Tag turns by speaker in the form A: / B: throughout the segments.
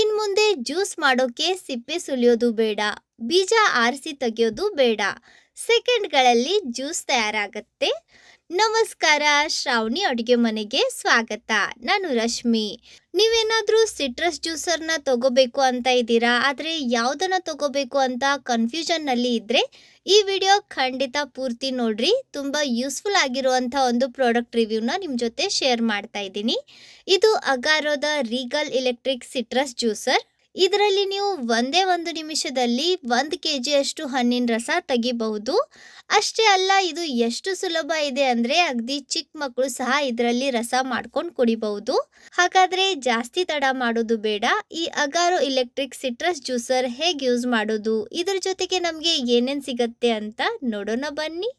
A: ಇನ್ ಮುಂದೆ ಜ್ಯೂಸ್ ಮಾಡೋಕೆ ಸಿಪ್ಪೆ ಸುಲಿಯೋದು ಬೇಡ ಬೀಜ ಆರಿಸಿ ತೆಗೆಯೋದು ಬೇಡ. ಸೆಕೆಂಡ್ಗಳಲ್ಲಿ ಜ್ಯೂಸ್ ತಯಾರಾಗತ್ತೆ. ನಮಸ್ಕಾರ, ಶ್ರಾವಣಿ ಅಡುಗೆ ಮನೆಗೆ ಸ್ವಾಗತ. ನಾನು ರಶ್ಮಿ. ನೀವೇನಾದರೂ ಸಿಟ್ರಸ್ ಜ್ಯೂಸರ್ನ ತಗೋಬೇಕು ಅಂತ ಇದ್ದೀರಾ? ಆದರೆ ಯಾವುದನ್ನು ತಗೋಬೇಕು ಅಂತ ಕನ್ಫ್ಯೂಷನ್ನಲ್ಲಿ ಇದ್ದರೆ ಈ ವಿಡಿಯೋ ಖಂಡಿತ ಪೂರ್ತಿ ನೋಡ್ರಿ. ತುಂಬ ಯೂಸ್ಫುಲ್ ಆಗಿರುವಂಥ ಒಂದು ಪ್ರಾಡಕ್ಟ್ ರಿವ್ಯೂನ ನಿಮ್ಮ ಜೊತೆ ಶೇರ್ ಮಾಡ್ತಾ ಇದ್ದೀನಿ. ಇದು ಅಗಾರೋದ ರೀಗಲ್ ಎಲೆಕ್ಟ್ರಿಕ್ ಸಿಟ್ರಸ್ ಜ್ಯೂಸರ್ ಇದರಲ್ಲಿ ನೀವು ಒಂದೇ ಒಂದು ನಿಮಿಷದಲ್ಲಿ ಒಂದು ಕೆ ಜಿಯಷ್ಟು ಹಣ್ಣಿನ ರಸ ತೆಗಿಬಹುದು. ಅಷ್ಟೇ ಅಲ್ಲ, ಇದು ಎಷ್ಟು ಸುಲಭ ಇದೆ ಅಂದರೆ ಅಗದಿ ಚಿಕ್ಕ ಮಕ್ಕಳು ಸಹ ಇದರಲ್ಲಿ ರಸ ಮಾಡ್ಕೊಂಡು ಕುಡಿಬಹುದು. ಹಾಗಾದರೆ ಜಾಸ್ತಿ ತಡ ಮಾಡೋದು ಬೇಡ. ಈ ಅಗಾರೋ ಎಲೆಕ್ಟ್ರಿಕ್ ಸಿಟ್ರಸ್ ಜ್ಯೂಸರ್ ಹೇಗೆ ಯೂಸ್ ಮಾಡೋದು? ಇದರ ಜೊತೆಗೆ ನಮಗೆ ಏನೇನು ಸಿಗತ್ತೆ ಅಂತ ನೋಡೋಣ ಬನ್ನಿ.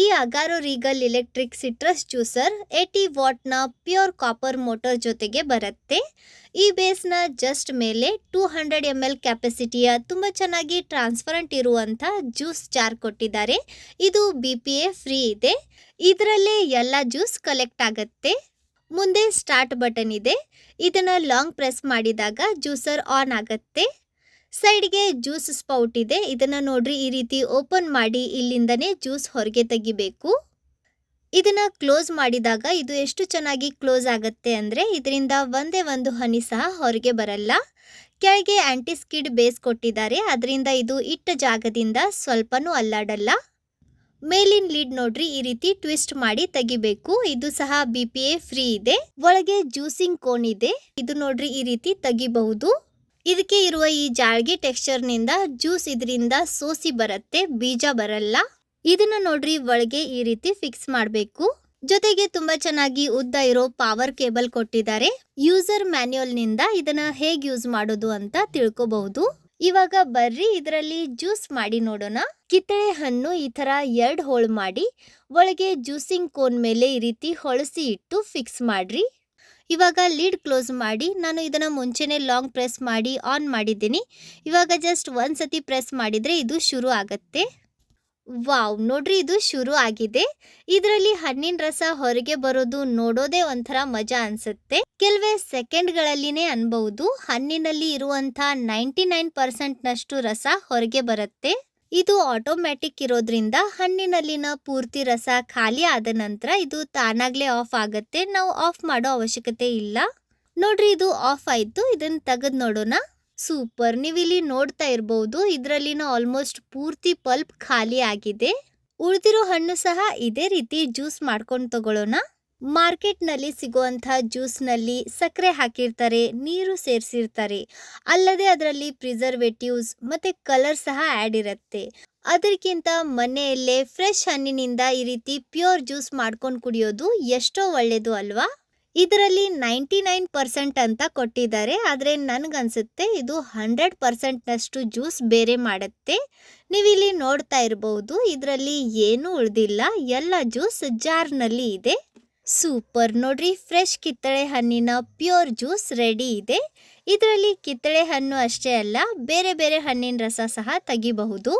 A: ಈ Agaro Regal electric citrus juicer eighty ವಾಟ್ನ pure copper motor ಜೊತೆಗೆ ಬರುತ್ತೆ. ಈ ಬೇಸ್ನ ಜಸ್ಟ್ ಮೇಲೆ ಟೂ ಹಂಡ್ರೆಡ್ ಎಂ ಎಲ್ ಕ್ಯಾಪಸಿಟಿಯ ತುಂಬ ಚೆನ್ನಾಗಿ ಟ್ರಾನ್ಸ್ಪರೆಂಟ್ ಇರುವಂಥ ಜ್ಯೂಸ್ ಜಾರ್ ಕೊಟ್ಟಿದ್ದಾರೆ. ಇದು ಬಿ ಪಿ ಎ ಫ್ರೀ ಇದೆ. ಇದರಲ್ಲೇ ಎಲ್ಲ ಜ್ಯೂಸ್ ಕಲೆಕ್ಟ್ ಆಗುತ್ತೆ. ಮುಂದೆ ಸ್ಟಾರ್ಟ್ ಬಟನ್ ಇದೆ. ಇದನ್ನು ಲಾಂಗ್ ಪ್ರೆಸ್ ಮಾಡಿದಾಗ ಜ್ಯೂಸರ್ ಆನ್ ಆಗತ್ತೆ. ಸೈಡ್ಗೆ ಜ್ಯೂಸ್ ಸ್ಪೌಟ್ ಇದೆ. ಇದನ್ನ ನೋಡ್ರಿ, ಈ ರೀತಿ ಓಪನ್ ಮಾಡಿ ಇಲ್ಲಿಂದನೇ ಜ್ಯೂಸ್ ಹೊರಗೆ ತೆಗಿಬೇಕು. ಇದನ್ನ ಕ್ಲೋಸ್ ಮಾಡಿದಾಗ ಇದು ಎಷ್ಟು ಚೆನ್ನಾಗಿ ಕ್ಲೋಸ್ ಆಗುತ್ತೆ ಅಂದ್ರೆ ಇದರಿಂದ ಒಂದೇ ಒಂದು ಹನಿ ಸಹ ಹೊರಗೆ ಬರಲ್ಲ. ಕೆಳಗೆ ಆಂಟಿ ಸ್ಕಿಡ್ ಬೇಸ್ ಕೊಟ್ಟಿದ್ದಾರೆ. ಅದರಿಂದ ಇದು ಇಟ್ಟ ಜಾಗದಿಂದ ಸ್ವಲ್ಪನೂ ಅಲ್ಲಾಡಲ್ಲ. ಮೇಲಿನ ಲೀಡ್ ನೋಡ್ರಿ, ಈ ರೀತಿ ಟ್ವಿಸ್ಟ್ ಮಾಡಿ ತೆಗಿಬೇಕು. ಇದು ಸಹ ಬಿ ಪಿ ಎ ಫ್ರೀ ಇದೆ. ಒಳಗೆ ಜ್ಯೂಸಿಂಗ್ ಕೋನ್ ಇದೆ. ಇದು ನೋಡ್ರಿ, ಈ ರೀತಿ ತೆಗಿಬಹುದು. ಇದಕ್ಕೆ ಇರುವ ಈ ಜಾಳ್ಗೆ ಟೆಕ್ಸ್ಚರ್ನಿಂದ ಜ್ಯೂಸ್ ಇದರಿಂದ ಸೋಸಿ ಬರುತ್ತೆ, ಬೀಜ ಬರಲ್ಲ. ಇದನ್ನ ನೋಡ್ರಿ, ಒಳಗೆ ಈ ರೀತಿ ಫಿಕ್ಸ್ ಮಾಡಬೇಕು. ಜೊತೆಗೆ ತುಂಬಾ ಚೆನ್ನಾಗಿ ಉದ್ದ ಇರೋ ಪವರ್ ಕೇಬಲ್ ಕೊಟ್ಟಿದ್ದಾರೆ. ಯೂಸರ್ ಮ್ಯಾನ್ಯುಯಲ್ನಿಂದ ಇದನ್ನ ಹೇಗ್ ಯೂಸ್ ಮಾಡೋದು ಅಂತ ತಿಳ್ಕೊಬಹುದು. ಇವಾಗ ಬರ್ರಿ, ಇದರಲ್ಲಿ ಜ್ಯೂಸ್ ಮಾಡಿ ನೋಡೋಣ. ಕಿತ್ತಳೆ ಹಣ್ಣು ಈ ತರ ಎರಡು ಹೋಳು ಮಾಡಿ, ಒಳಗೆ ಜ್ಯೂಸಿಂಗ್ ಕೋನ್ ಮೇಲೆ ಈ ರೀತಿ ಹೊಳಸಿ ಇಟ್ಟು ಫಿಕ್ಸ್ ಮಾಡ್ರಿ. ಇವಾಗ ಲೀಡ್ ಕ್ಲೋಸ್ ಮಾಡಿ, ನಾನು ಇದನ್ನು ಮುಂಚೆನೆ ಲಾಂಗ್ ಪ್ರೆಸ್ ಮಾಡಿ ಆನ್ ಮಾಡಿದ್ದೀನಿ. ಇವಾಗ ಜಸ್ಟ್ ಒಂದ್ಸತಿ ಪ್ರೆಸ್ ಮಾಡಿದರೆ ಇದು ಶುರು ಆಗುತ್ತೆ. ವಾವ್, ನೋಡ್ರಿ ಇದು ಶುರು ಆಗಿದೆ. ಇದರಲ್ಲಿ ಹಣ್ಣಿನ ರಸ ಹೊರಗೆ ಬರೋದು ನೋಡೋದೇ ಒಂಥರ ಮಜಾ ಅನ್ಸುತ್ತೆ. ಕೆಲವೇ ಸೆಕೆಂಡ್ಗಳಲ್ಲಿನೇ ಅನ್ಬಹುದು ಹಣ್ಣಿನಲ್ಲಿ ಇರುವಂತ ನೈಂಟಿ ನೈನ್ ಪರ್ಸೆಂಟ್ ನಷ್ಟು ರಸ ಹೊರಗೆ ಬರುತ್ತೆ. ಇದು ಆಟೋಮ್ಯಾಟಿಕ್ ಇರೋದ್ರಿಂದ ಹಣ್ಣಿನಲ್ಲಿನ ಪೂರ್ತಿ ರಸ ಖಾಲಿ ಆದ ನಂತರ ಇದು ತಾನಾಗಲೇ ಆಫ್ ಆಗುತ್ತೆ. ನಾವು ಆಫ್ ಮಾಡೋ ಅವಶ್ಯಕತೆ ಇಲ್ಲ. ನೋಡ್ರಿ, ಇದು ಆಫ್ ಆಯ್ತು. ಇದನ್ನ ತೆಗೆದು ನೋಡೋಣ. ಸೂಪರ್. ನೀವಿಲ್ಲಿ ನೋಡ್ತಾ ಇರಬಹುದು ಇದರಲ್ಲಿನ ಆಲ್ಮೋಸ್ಟ್ ಪೂರ್ತಿ ಪಲ್ಪ್ ಖಾಲಿ ಆಗಿದೆ. ಉಳಿದಿರೋ ಹಣ್ಣು ಸಹ ಇದೇ ರೀತಿ ಜ್ಯೂಸ್ ಮಾಡ್ಕೊಂಡು ತಗೊಳ್ಳೋಣ. ಮಾರ್ಕೆಟ್ ಸಿಗುವಂಥ ಜ್ಯೂಸ್ನಲ್ಲಿ ಜ್ಯೂಸ್ನಲ್ಲಿ ಸಕ್ಕರೆ ಹಾಕಿರ್ತಾರೆ, ನೀರು ಸೇರಿಸಿರ್ತಾರೆ. ಅಲ್ಲದೆ ಅದರಲ್ಲಿ ಪ್ರಿಸರ್ವೇಟಿವ್ಸ್ ಮತ್ತು ಕಲರ್ ಸಹ ಆ್ಯಡ್ ಇರುತ್ತೆ. ಅದಕ್ಕಿಂತ ಮನೆಯಲ್ಲೇ ಫ್ರೆಶ್ ಹಣ್ಣಿನಿಂದ ಈ ರೀತಿ ಪ್ಯೂರ್ ಜ್ಯೂಸ್ ಮಾಡ್ಕೊಂಡು ಕುಡಿಯೋದು ಎಷ್ಟೋ ಒಳ್ಳೆಯದು ಅಲ್ವಾ? ಇದರಲ್ಲಿ ನೈಂಟಿ ನೈನ್ ಪರ್ಸೆಂಟ್ ಅಂತ ಕೊಟ್ಟಿದ್ದಾರೆ. ಆದರೆ ನನಗನ್ಸುತ್ತೆ ಇದು ಹಂಡ್ರೆಡ್ ಪರ್ಸೆಂಟ್ನಷ್ಟು ಜ್ಯೂಸ್ ಬೇರೆ ಮಾಡುತ್ತೆ. ನೀವಿಲ್ಲಿ ನೋಡ್ತಾ ಇರಬಹುದು ಇದರಲ್ಲಿ ಏನೂ ಉಳಿದಿಲ್ಲ. ಎಲ್ಲ ಜ್ಯೂಸ್ ಜಾರ್ನಲ್ಲಿ ಇದೆ. ಸೂಪರ್ ನೋಡ್ರಿ ಫ್ರೆಶ್ ಕಿತ್ತಳೆ ಹಣ್ಣಿನ ಪ್ಯೂರ್ ಜ್ಯೂಸ್ ರೆಡಿ ಇದೆ. ಇದರಲ್ಲಿ ಕಿತ್ತಳೆ ಹಣ್ಣು ಅಷ್ಟೇ ಅಲ್ಲ, ಬೇರೆ ಬೇರೆ ಹಣ್ಣಿನ ರಸ ಸಹ ತೆಗಿಬಹುದು.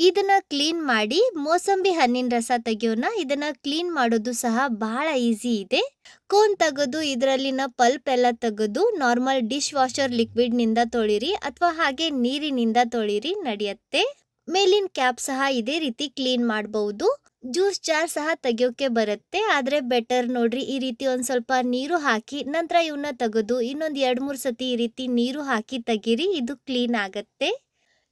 A: ಇದನ್ನ ಕ್ಲೀನ್ ಮಾಡಿ, ಮೋಸಂಬಿ ಹಣ್ಣಿನ ರಸ ತೆಗಿಯೋಣ ಇದನ್ನ ಕ್ಲೀನ್ ಮಾಡೋದು ಸಹ ಬಹಳ ಈಸಿ ಇದೆ. ಕೋನ್ ತೆಗೆದು, ಇದರಲ್ಲಿನ ಪಲ್ಪ್ ಎಲ್ಲ ತೆಗೆದು ನಾರ್ಮಲ್ ಡಿಶ್ ವಾಷರ್ ಲಿಕ್ವಿಡ್ನಿಂದ ತೊಳಿರಿ ಅಥವಾ ಹಾಗೆ ನೀರಿನಿಂದ ತೊಳಿರಿ, ನಡೆಯುತ್ತೆ. ಮೇಲಿನ ಕ್ಯಾಪ್ ಸಹ ಇದೇ ರೀತಿ ಕ್ಲೀನ್ ಮಾಡಬಹುದು. ಜ್ಯೂಸ್ ಜಾರ್ ಸಹ ತೆಗೆಯೋಕ್ಕೆ ಬರುತ್ತೆ, ಆದರೆ ಬೆಟರ್ ನೋಡ್ರಿ ಈ ರೀತಿ ಒಂದು ಸ್ವಲ್ಪ ನೀರು ಹಾಕಿ ನಂತರ ಇವನ್ನ ತೆಗೆದು ಇನ್ನೊಂದು ಎರಡು ಮೂರು ಸತಿ ಈ ರೀತಿ ನೀರು ಹಾಕಿ ತೆಗೀರಿ, ಇದು ಕ್ಲೀನ್ ಆಗತ್ತೆ.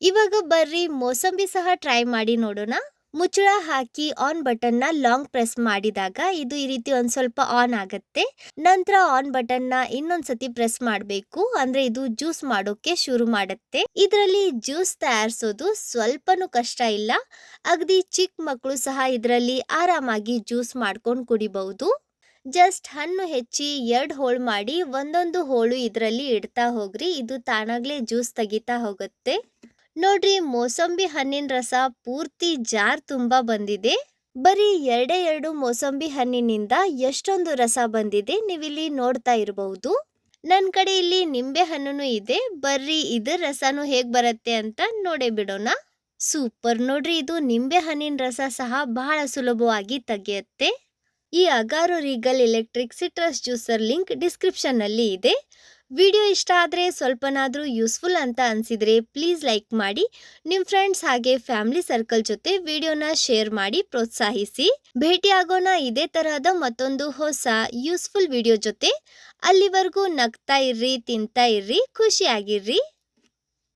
A: ಇವಾಗ ಬರ್ರಿ, ಮೋಸಂಬಿ ಸಹ ಟ್ರೈ ಮಾಡಿ ನೋಡೋಣ. ಮುಚ್ಚಳ ಹಾಕಿ ಆನ್ ಬಟನ್ನ ಲಾಂಗ್ ಪ್ರೆಸ್ ಮಾಡಿದಾಗ ಇದು ಈ ರೀತಿ ಒಂದು ಸ್ವಲ್ಪ ಆನ್ ಆಗುತ್ತೆ. ನಂತರ ಆನ್ ಬಟನ್ನ ಇನ್ನೊಂದ್ಸತಿ ಪ್ರೆಸ್ ಮಾಡಬೇಕು. ಅಂದ್ರೆ ಇದು ಜ್ಯೂಸ್ ಮಾಡೋಕೆ ಶುರು ಮಾಡುತ್ತೆ. ಇದರಲ್ಲಿ ಜ್ಯೂಸ್ ತಯಾರಿಸೋದು ಸ್ವಲ್ಪನೂ ಕಷ್ಟ ಇಲ್ಲ. ಅಗದಿ ಚಿಕ್ಕ ಮಕ್ಕಳು ಸಹ ಇದರಲ್ಲಿ ಆರಾಮಾಗಿ ಜ್ಯೂಸ್ ಮಾಡ್ಕೊಂಡು ಕುಡಿಬಹುದು. ಜಸ್ಟ್ ಹಣ್ಣು ಹೆಚ್ಚಿ ಎರಡು ಹೋಳು ಮಾಡಿ ಒಂದೊಂದು ಹೋಳು ಇದರಲ್ಲಿ ಇಡ್ತಾ ಹೋಗ್ರಿ. ಇದು ತಾನಾಗ್ಲೇ ಜ್ಯೂಸ್ ತೆಗಿತಾ ಹೋಗುತ್ತೆ. ನೋಡ್ರಿ, ಮೋಸಂಬಿ ಹಣ್ಣಿನ ರಸ ಪೂರ್ತಿ ಜಾರ್ ತುಂಬಾ ಬಂದಿದೆ. ಬರೀ ಎರಡೇ ಎರಡು ಮೋಸಂಬಿ ಹಣ್ಣಿನಿಂದ ಎಷ್ಟೊಂದು ರಸ ಬಂದಿದೆ ನೀವಿಲ್ಲಿ ನೋಡ್ತಾ ಇರಬಹುದು ನನ್ನ ಕಡೆ ಇಲ್ಲಿ ನಿಂಬೆ ಹಣ್ಣು ಇದೆ. ಬರ್ರಿ, ಇದರ ರಸನು ಹೇಗೆ ಬರುತ್ತೆ ಅಂತ ನೋಡೇ ಬಿಡೋಣ. ಸೂಪರ್ ನೋಡ್ರಿ, ಇದು ನಿಂಬೆ ಹಣ್ಣಿನ ರಸ ಸಹ ಬಹಳ ಸುಲಭವಾಗಿ ತೆಗೆಯುತ್ತೆ. ಈ Agaro Regal electric citrus juicer link ಡಿಸ್ಕ್ರಿಪ್ಷನ್ನಲ್ಲಿ ಇದೆ. ವಿಡಿಯೋ ಇಷ್ಟ ಆದರೆ ಸ್ವಲ್ಪನಾದರೂ ಯೂಸ್ಫುಲ್ ಅಂತ ಅನಿಸಿದರೆ ಪ್ಲೀಸ್ ಲೈಕ್ ಮಾಡಿ. ನಿಮ್ಮ ಫ್ರೆಂಡ್ಸ್ ಹಾಗೆ ಫ್ಯಾಮಿಲಿ ಸರ್ಕಲ್ ಜೊತೆ ವಿಡಿಯೋನ ಶೇರ್ ಮಾಡಿ ಪ್ರೋತ್ಸಾಹಿಸಿ. ಭೇಟಿಯಾಗೋಣ ಇದೇ ತರಹದ ಮತ್ತೊಂದು ಹೊಸ ಯೂಸ್ಫುಲ್ ವಿಡಿಯೋ ಜೊತೆ. ಅಲ್ಲಿವರೆಗೂ ನಗ್ತಾ ಇರ್ರಿ, ತಿಂತಾ ಇರ್ರಿ, ಖುಷಿಯಾಗಿರ್ರಿ.